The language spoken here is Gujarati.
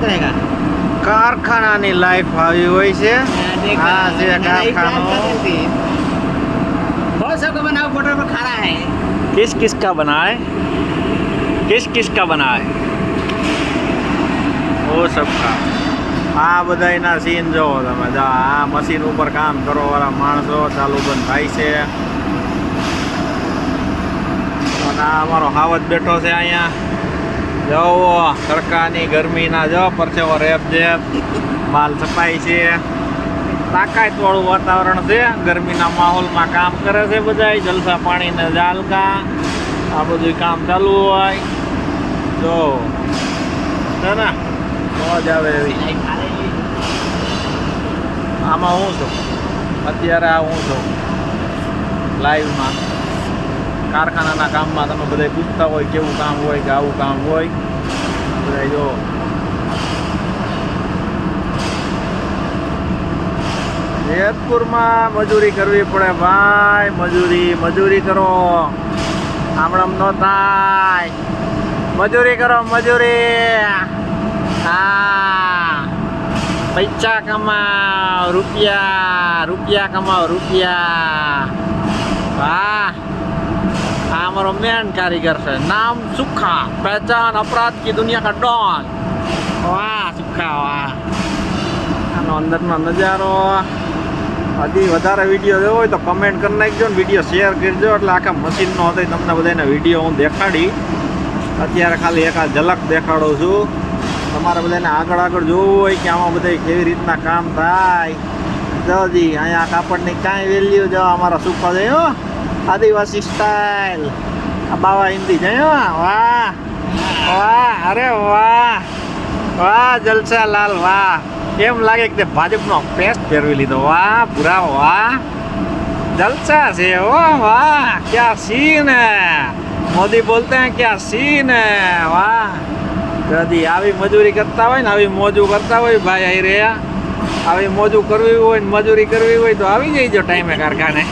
करेगा કારખાનાની લાઈફ આવી હોય છે देखा, हाँ, जी, नई कारखानों। कार चलती है। बहुत सबको बनाओ बॉर्डर पर खड़ा है કિસ કિસ કા બના હે કિસ કિસ કા બના હે ઓ સબ કા આ બધાયના સીન જોવો તમે જો આ મશીન ઉપર કામ કરો વાળા માણસો ચાલુ બંધ થાય છે અને આ અમારો હાવત બેઠો છે અહીંયા જવો તડકાની ગરમીના જો પરસેવો રેપ છે, માલ સપાય છે. તાકાતવાળું વાતાવરણ છે, ગરમીના માહોલમાં કામ કરે છે બધા જલસા પાણીને જાલકા આ બધું કામ ચાલુ હોય. જો, છે ને? મોજ આવે એવી. આમાં હું છું? અત્યારે આ હું છું. લાઈવમાં કારખાનાના કામમાં તમે બધા પૂછતા હોય કેવું કામ હોય કે આવું કામ હોય બધા જો. જેતપુરમાં મજૂરી કરવી પડે ભાઈ, મજૂરી મજૂરી કરો. આમળમ ન થાય. મજૂરી કરો, મજૂરી. હા. પૈસા કમાવ રૂપિયા રૂપિયા કમાવ રૂપિયા. વાહ. આ અમારો મેન કારીગર છે. નામ સુખા. પહેચાન અપરાધ કી દુનિયા કા ડોન વાહ, સુખા, વાહ. આનો અંદરનો નજારો. હજી વધારે વીડિયો જોવો હોય તો કમેન્ટ કરી નાખજો ને વીડિયો શેર કરજો. એટલે આખા મશીનનો હતો તમને બધાને વીડિયો હું દેખાડી. અત્યારે ખાલી એક આ ઝલક દેખાડું છું. તમારે બધાને આગળ આગળ જોવું હોય કે આમાં બધા કેવી રીતના કામ થાય. જો જી અહીંયા કાપડની કાંઈ વેલ્યુ જો અમારા સુખા જાય હો. આદિવાસી સ્ટાઈલ બાવા હિન્દી જયો વાહ. વાહ. અરે વાહ. વાહ જલસા લાલ વાહ. એમ લાગે કે ભાજપનો પેસ્ટ ફેરવી લીધો. વાહ પૂરા વાહ. જલસા છે ઓ વાહ. ક્યાં સીન મોદી બોલતે હે, ક્યાં સીન વાહ. દાદી આવી મજૂરી કરતા હોય ને, આવી મોજું કરતા હોય, ભાઈ આવી રહ્યા. આવી મોજું કરવી હોય ને, મજૂરી કરવી હોય તો આવી જઈજો ટાઈમે કારખાને.